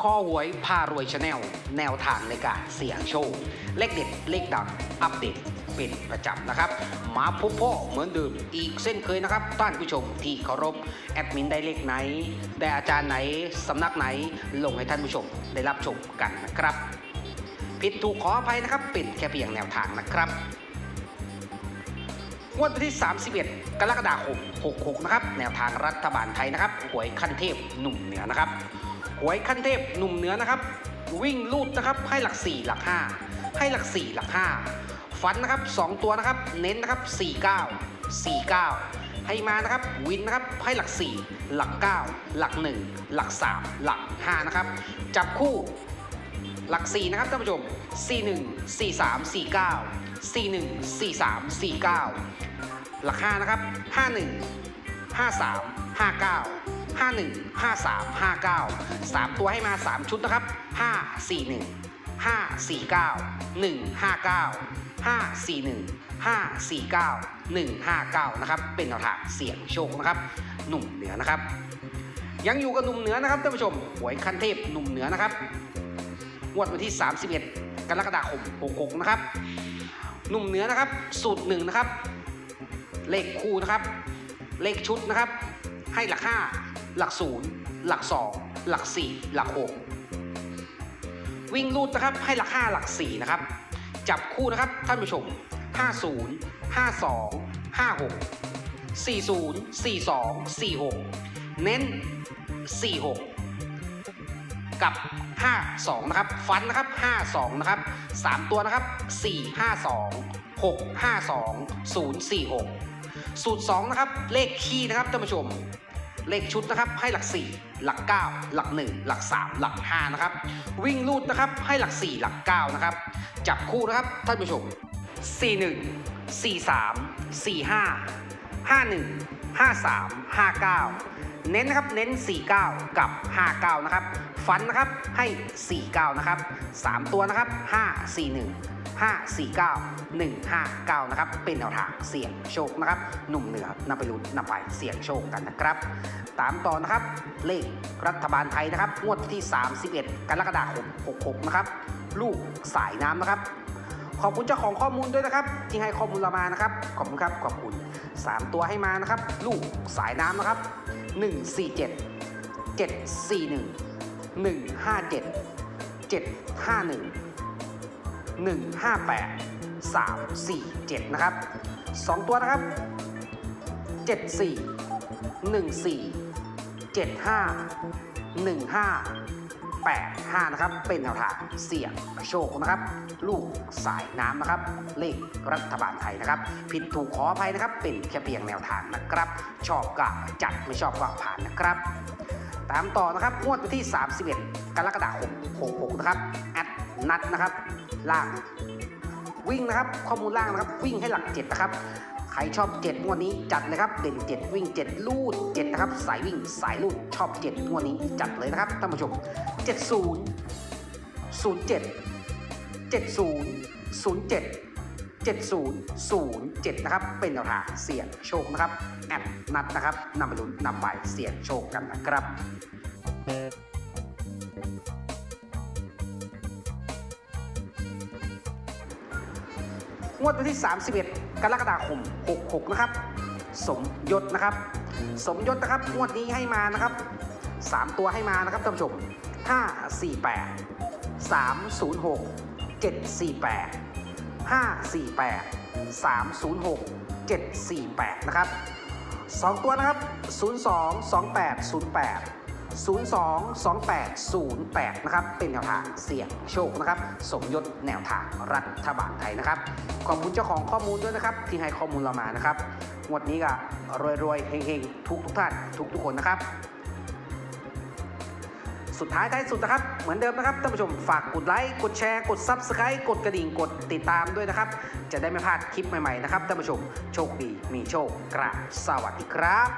คอหวยพารวยชาแนลแนวทางในการเสี่ยงโชค เลขเด็ด เลขดังอัปเดตเป็นประจำนะครับ มาพบพ่อเหมือนเดิมอีกเส้นเคยนะครับ ท่านผู้ชมที่เคารพแอดมินได้เลขไหน ได้อาจารย์ไหน สำนักไหน ลงให้ท่านผู้ชมได้รับชมกันนะครับ ผิดถูกขออภัยนะครับเป็นแค่เพียงแนวทางนะครับงวดวันที่ 31 กรกฎาคม 66 นะครับ แนวทางรัฐบาลไทยนะครับ หวยขั้นเทพหนุ่มเหนือนะครับ หวยขั้นเทพหนุ่มเหนือนะครับ วิ่งลูดนะครับให้หลัก 4 หลัก 5 ให้หลัก 4 หลัก 5 ฟันนะครับ 2 ตัวนะครับ เน้นนะครับ 49 49 ให้มานะครับวินนะครับให้หลัก 4 หลัก 9 หลัก 1 หลัก 3 หลัก 5 นะครับ จับคู่หลัก 4 นะครับท่านผู้ชม 41 43 49 41 43 49 หลัก 5 นะครับ 51 53 59 51 53 59 3 ตัวให้มา 3 ชุดนะครับ 5 41 5 49 1 59 5 41 5 49 1 59 นะครับ เป็นแนวทางเสี่ยงโชคนะครับ หนุ่มเหนือนะครับ ยังอยู่กับหนุ่มเหนือนะครับท่านผู้ชมหวยคันเทพหนุ่มเหนือนะครับงวดวันที่ 31 กรกฎาคม 66 นะครับ หนุ่มเหนือนะครับ สูตรหนึ่งนะครับ เลขคู่นะครับ เลขชุดนะครับ ให้หลัก 5 หลัก 0 หลัก 2 หลัก 4 หลัก 6 วิ่งรูดนะครับให้หลัก 5 หลัก 4 นะครับ จับคู่นะครับท่านผู้ชม 50 52 56 40 42 46 เน้น 46 กับ 52 นะครับ ฟันนะครับ 52 นะครับ 3 ตัวนะครับ 4 52 6 52 0 4 6 สูตร2นะครับเลขคี่นะครับท่านผู้ชม เลขชุดนะครับให้หลัก 4 หลัก 9 หลัก 1 หลัก 3 หลัก5นะครับวิ่งลูดนะครับให้หลัก 4 หลัก9นะครับจับคู่นะครับท่านผู้ชม 41 43 45 51 53 59 เน้นนะครับเน้น 49 กับ 59 นะครับ ฟันนะครับให้ 49 นะครับ 3 ตัวนะครับ 541 549 159 นะครับ เป็นแนวทางเสี่ยงโชคนะครับ หนุ่มเหนือนำไปลุ้นนำไปเสี่ยงโชคกันนะครับ ตามต่อนะครับ เลขรัฐบาลไทยนะครับ งวดที่ 31 กรกฎาคม 66 นะครับ ลูกสายน้ำนะครับ ขอบคุณเจ้าของข้อมูลด้วยนะครับ ที่ให้ข้อมูลเรามานะครับ ขอบคุณครับ ขอบคุณ 3 ตัวให้มานะครับ ลูกสายน้ำนะครับ 147 741 157 751 158 347 นะครับ 2 ตัวนะครับ 74 14 75 15 85 นะครับ เป็นแนวทางเสี่ยงโชคนะครับ ลูกสายน้ำนะครับ เลขรัฐบาลไทยนะครับ ผิดถูกขออภัยนะครับ เป็นแค่เพียงแนวทางนะครับ ชอบก็จัดไม่ชอบก็ผ่านนะครับ ตามต่อนะครับงวดวันที่ 31 กรกฎาคม66 นะครับแอดนัดนะครับล่างวิ่งนะครับข้อมูลล่างนะครับวิ่งให้หลัก7นะครับ ใครชอบ7งวดนี้จัดเลยครับเด่น7วิ่ง7ลูด7นะครับสายวิ่งสายลูดชอบ7งวดนี้จัดเลยนะครับท่านผู้ชม70 07 70 07 7007 นะครับ เป็นแนวทาเสี่ยงโชคนะครับ แอดนัดนะครับนำไปลุ้นนำไปเสี่ยงโชคกันนะครับ งวดวันที่ 31 กรกฎาคม 66 นะครับ สมยศนะครับ สมยศนะครับ งวดนี้ให้มานะครับ 3 ตัวให้มานะครับท่านผู้ชม 548 306 748 548 306 748 นะครับ 2 ตัวนะครับ 02 28 022808 นะครับ เป็นแนวทางเสี่ยงโชคนะครับ สมยศแนวทางรัฐบาลไทยนะครับ ขอบคุณเจ้าของข้อมูลด้วยนะครับ ที่ให้ข้อมูลเรามานะครับงวดนี้ก็รวยๆเฮงๆ ทุกทุกท่านทุกทุกคนนะครับ สุดท้ายท้ายสุดนะครับ เหมือนเดิมนะครับท่านผู้ชมฝากกดไลค์กดแชร์กด Subscribe กดกระดิ่งกดติดตามด้วยนะครับ จะได้ไม่พลาดคลิปใหม่ๆนะครับท่านผู้ชมโชคดีมีโชคกราบสวัสดีครับ